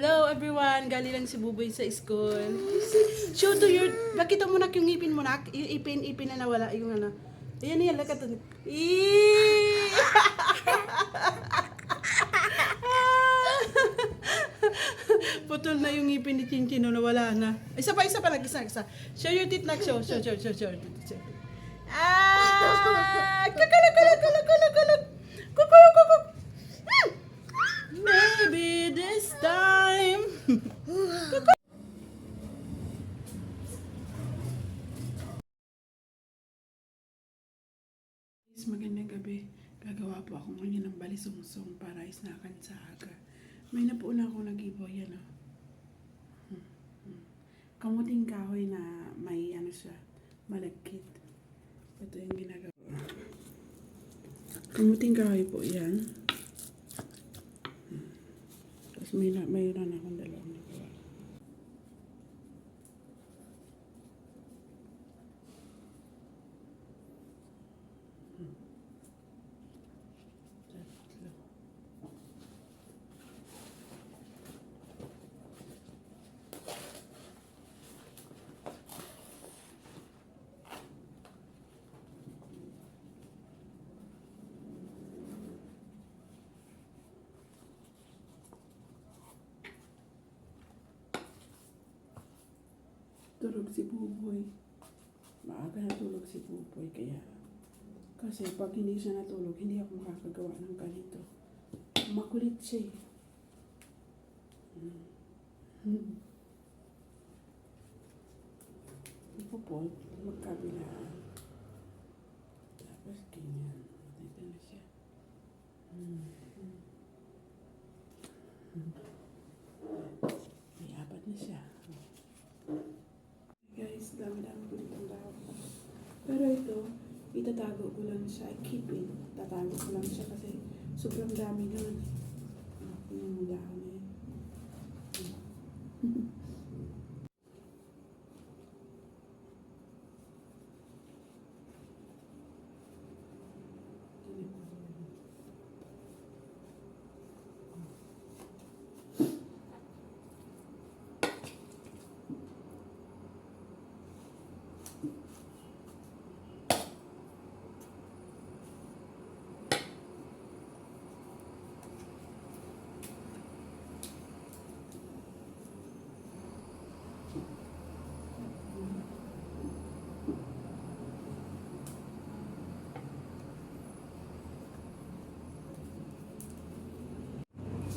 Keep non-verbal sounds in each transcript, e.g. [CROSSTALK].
Hello everyone! Galing lang si Buboy sa school. Show to your... Bakit mo nak yung ipin mo? Yung ipin, ipin na nawala. Yung ano. Ayan yan, lakat. Eee! Putol na yung ngipin ni Chinchino, nawala na. Isa pa, isa pa, nag-isa, isa. Show your teeth, nak. Show, show, show, show, show. Ah! Kakalak, kalak, Maybe this time. Guys, magandang gabi. Gagawa po ako ngayon ng balisungsong para isnakan sa aga. May napuuna akong nag-ibo yan oh. Hmm, hmm. Kamuting kahoy na may ano siya, malagkit. Ito yung ginagawa. Kamuting kahoy po yan. Hmm. Tapos may, na, mayroon akong dalawang nagawa. Tatlo. Tulog si Buboy. Maaga natulog si Buboy kaya kasi pag hindi siya natulog, hindi ako makakagawa ng ganito. Makulit siya eh. Hmm. [LAUGHS] Ito po, magkabilaan. Tapos ganyan. Dito na siya. Hmm. May apat na siya. Guys, dami-dami ko ditong dahon. Ito, itatago ko lang siya. I keep it. Tatago ko lang siya kasi sobrang dami nun. Ako yung dahon na yun.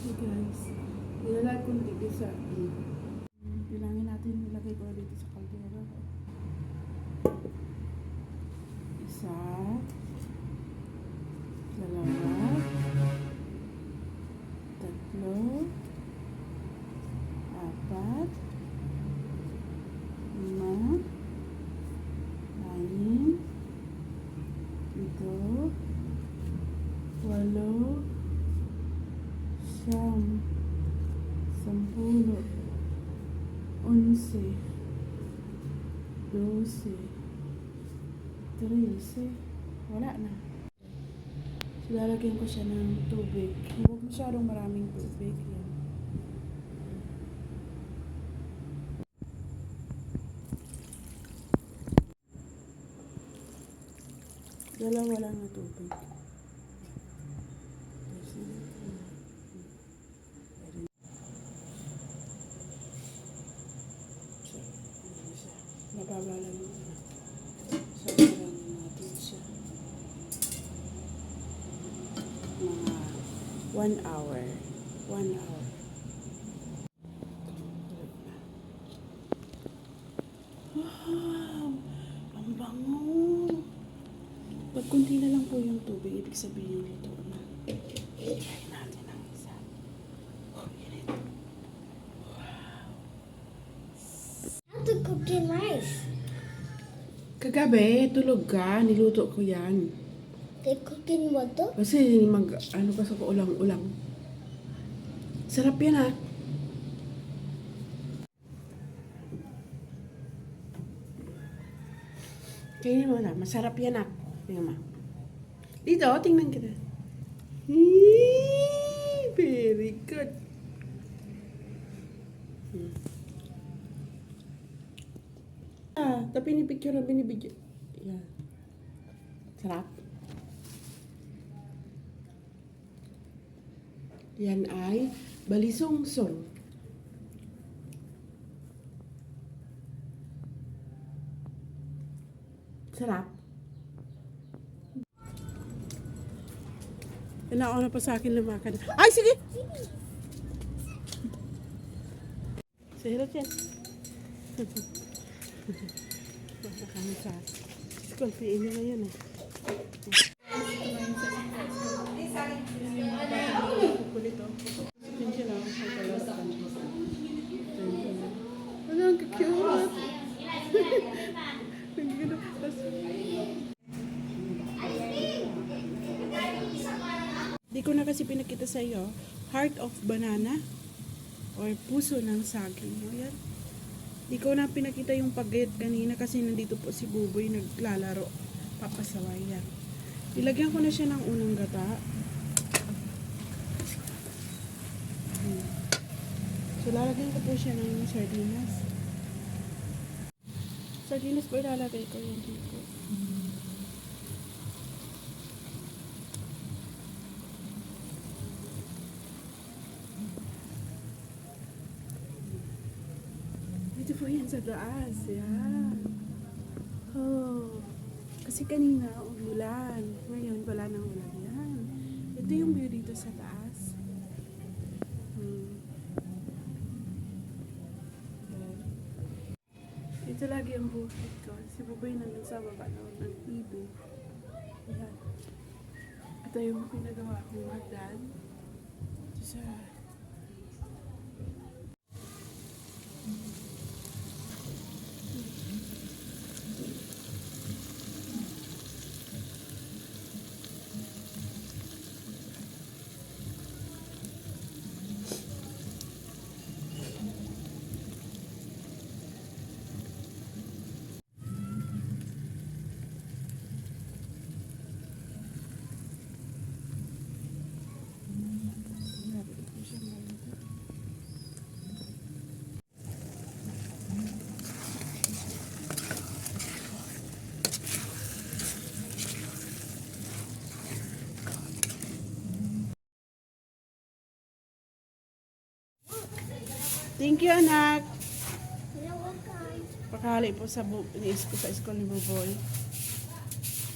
Hey guys, nilalag sa Bilangin natin, nilagay ko dito sa kaldero. Isa, dalawa, tatlo, apat, lima, anim, ito, walo, siyam, sampulo, onse, dose, trese, wala na. So, lalagyan ko siya ng tubig. Huwag masyadong maraming tubig. Yan. Dalawa lang na tubig. Nababa lang yun. Sabaran natin siya. Mga one hour. One hour. Wow! Ang bango! Pag kunti na lang po yung tubig, ibig sabihin nito na. Try natin ang isa. Oh, init. How to cook in rice? Kagabi, tulog ka. Niluto ko yan. They cook in water? Kasi mag, ano pa sa ulang-ulang. Sarap yan ah. Kainin mo na. Masarap yan ah. Tingnan mo. Dito, tingnan kita. Very good. Ito pinipicture na binibidyo. Yan. Sarap. Yan ay balisong-song. Sarap. Inauna pa sa akin lumakad. Ay, sige! Say hello, Chen. Basta kami sa school. PE niya ngayon eh. Ano, ang cute. Ganda. Di ko na kasi pinakita sa iyo, heart of banana or puso ng saging. O ko na pinakita yung pagayat kanina kasi nandito po si Buboy naglalaro. Papasaway yan. Ilagyan ko na siya ng unang gata. Hmm. So lalagyan ko po siya ng sardinas. Sardinas po ilalagay ko yan dito. Dito po yan sa taas. Yan. Oh. Kasi kanina, umulan. Ngayon, wala nang ulan yan. Ito yung view dito sa taas. Hmm. Ito lagi ang bukid ko. Si Buboy nandun sa baba noon ng TV. Yan. Ito yung pinagawa kong hagdan. Ito sa Grabe ko siya malungkot. Thank you, anak. Pakali po sa bu iniis ko sa school ni Buboy.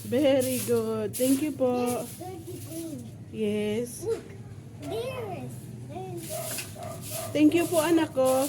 Very good. Thank you po. Yes. Look. There's Thank you po, anak ko.